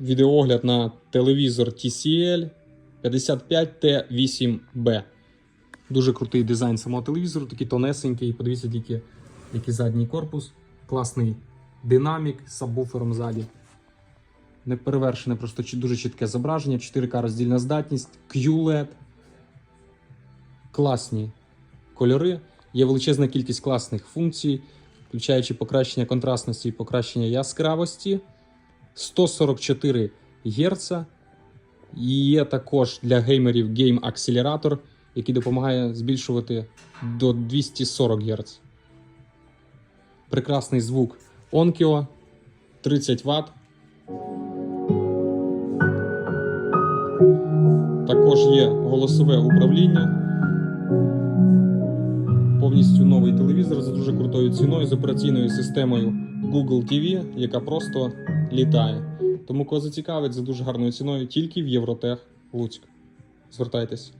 відеоогляд на телевізор TCL 55T8B. Дуже крутий дизайн самого телевізору, такий тонесенький. Подивіться тільки, який задній корпус. Класний динамік з сабвуфером ззаді. Неперевершене, просто дуже чітке зображення, 4К роздільна здатність, QLED. Класні кольори. Є величезна кількість класних функцій, включаючи покращення контрастності і покращення яскравості. 144 Гц. І є також для геймерів Game Accelerator, який допомагає збільшувати до 240 Гц. Прекрасний звук Onkyo 30 Вт. Також є голосове управління. Повністю новий телевізор за дуже крутою ціною з операційною системою Google TV, яка просто літає. Тому кого зацікавить за дуже гарною ціною тільки в Євротех Луцьк. Звертайтесь.